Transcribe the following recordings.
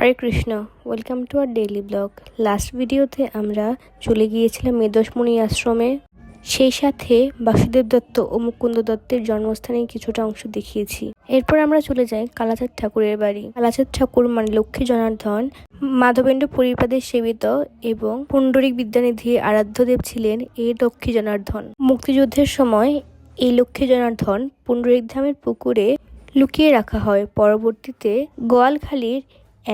Hare Krishna welcome to our daily blog last ভিডিওতে আমরা চলে গিয়েছিলাম মেদশমণি আশ্রমে। সেই সাথে বাসুদেব দত্ত ও মুকুন্দ দত্তের জন্মস্থানের কিছুটা অংশ দেখিয়েছি। এরপর আমরা চলে যাই কালাচাঁদ ঠাকুরের বাড়ি। কালাচাঁদ ঠাকুর মানে লক্ষ্মী জনার্দন, মাধবেন্দ্র পরিপাদের সেবিত এবং পুণ্ডরিক বিদ্যানিধি আরাধ্যদেব ছিলেন এই লক্ষ্মী জনার্দন। মুক্তিযুদ্ধের সময় এই লক্ষ্মী জনার্দন পুণ্ডরিক ধামের পুকুরে লুকিয়ে রাখা হয়। পরবর্তীতে গোয়ালখালীর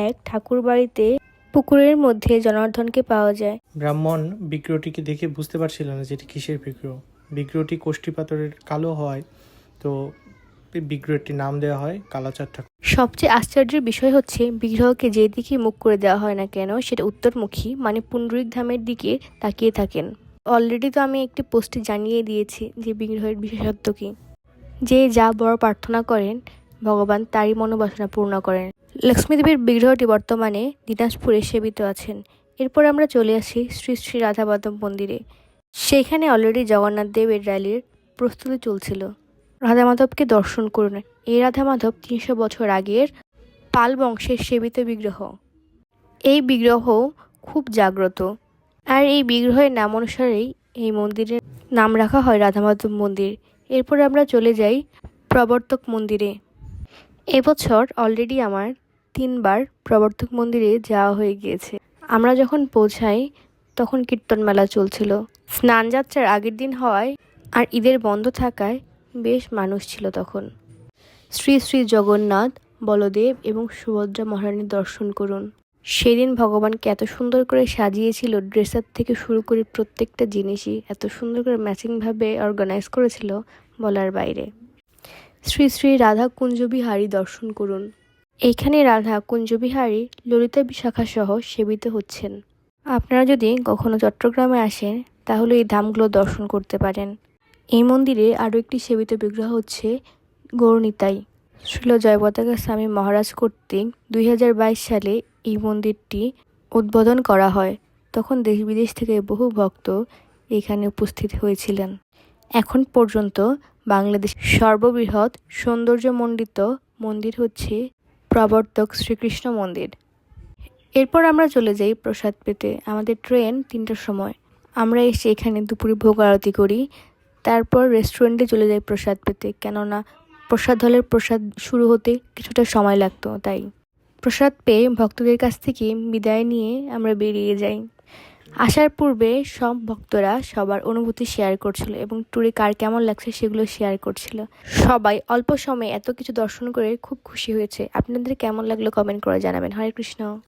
এক ঠাকুর বাড়িতে পুকুরের মধ্যে জনার্দনকে পাওয়া যায়। ব্রাহ্মণ বিগ্রহটিকে দেখে বুঝতে পারছিল না যে এটি কিসের বিগ্রহ বিগ্রহটি কোষ্ঠী পাথরের কালো হয় তো বিগ্রহটির নাম দেওয়া হয় কালাচার ঠাকুর। সবচেয়ে আশ্চর্যের বিষয় হচ্ছে বিগ্রহকে যে দিকে মুখ করে দেওয়া হয় না কেন সেটা উত্তরমুখী মানে পুণ্ডরিক ধামের দিকে তাকিয়ে থাকেন। অলরেডি তো আমি একটি পোস্টে জানিয়ে দিয়েছি যে বিগ্রহের বিশেষত্ব কী। যে যা বড় প্রার্থনা করেন ভগবান তারই মনোবাসনা পূর্ণ করেন। লক্ষ্মীদেবীর বিগ্রহটি বর্তমানে দিনাজপুরে সেবিত আছেন। এরপর আমরা চলে আসি শ্রী শ্রী রাধা মন্দিরে। সেইখানে অলরেডি জগন্নাথ দেবের র্যালির প্রস্তুতি চলছিল। রাধা মাধবকে দর্শন করুন। এই রাধা মাধব তিনশো বছর আগের পাল বংশের সেবিত বিগ্রহ। এই বিগ্রহ খুব জাগ্রত। আর এই বিগ্রহের নাম অনুসারেই এই মন্দিরের নাম রাখা হয় রাধা মাধব মন্দির। এরপর আমরা চলে যাই প্রবর্তক মন্দিরে। এবছর অলরেডি আমার তিনবার প্রবর্তক মন্দিরে যাওয়া হয়ে গিয়েছে। আমরা যখন পৌঁছাই, তখন কীর্তন মেলা চলছিল। স্নান যাত্রার আগের দিন হওয়ায় আর ঈদের বন্ধ থাকায় বেশ মানুষ ছিল তখন। শ্রী শ্রী জগন্নাথ, বলদেব এবং সুভদ্রা মহারানীর দর্শন করুন। সেদিন ভগবানকে এত সুন্দর করে সাজিয়েছিল ড্রেসার থেকে শুরু করে প্রত্যেকটা জিনিসই এত সুন্দর করে ম্যাচিংভাবে অর্গানাইজ করেছিল বলার বাইরে। শ্রী শ্রী রাধা কুঞ্জবিহারী দর্শন করুন। এইখানে রাধা কুঞ্জবিহারী ললিতা বিশাখা সহ সেবিত হচ্ছেন। আপনারা যদি কখনো চট্টগ্রামে আসেন, তাহলে এই ধামগুলো দর্শন করতে পারেন। এই মন্দিরে আরও একটি সেবিত বিগ্রহ হচ্ছে গৌরনিতাই। শ্রীল জয়পতাকা স্বামী মহারাজ কর্তৃক দুই হাজার বাইশ সালে এই মন্দিরটি উদ্বোধন করা হয়। তখন দেশ বিদেশ থেকে বহু ভক্ত এখানে উপস্থিত হয়েছিলেন। এখন পর্যন্ত বাংলাদেশ সর্ববৃহৎ সৌন্দর্যমণ্ডিত মন্দির হচ্ছে প্রবর্তক শ্রীকৃষ্ণ মন্দির। এরপর আমরা চলে যাই প্রসাদ পেতে। আমাদের ট্রেন তিনটার সময়। আমরা এসে এখানে দুপুরে ভোগ আরতি করি। তারপর রেস্টুরেন্টে চলে যাই প্রসাদ পেতে। কেননা প্রসাদ হলের প্রসাদ শুরু হতে কিছুটা সময় লাগতো, তাই। প্রসাদ পেয়ে ভক্তদের কাছ থেকে বিদায় নিয়ে আমরা বেরিয়ে যাই। আসার পূর্বে সব ভক্তরা সবার অনুভূতি শেয়ার করছিল এবং ট্যুরে কার কেমন লাগছে সেগুলো শেয়ার করছিল। সবাই অল্প সময়ে এত কিছু দর্শন করে খুব খুশি হয়েছে। আপনাদের কেমন লাগল কমেন্ট করে জানাবেন। হরে কৃষ্ণ।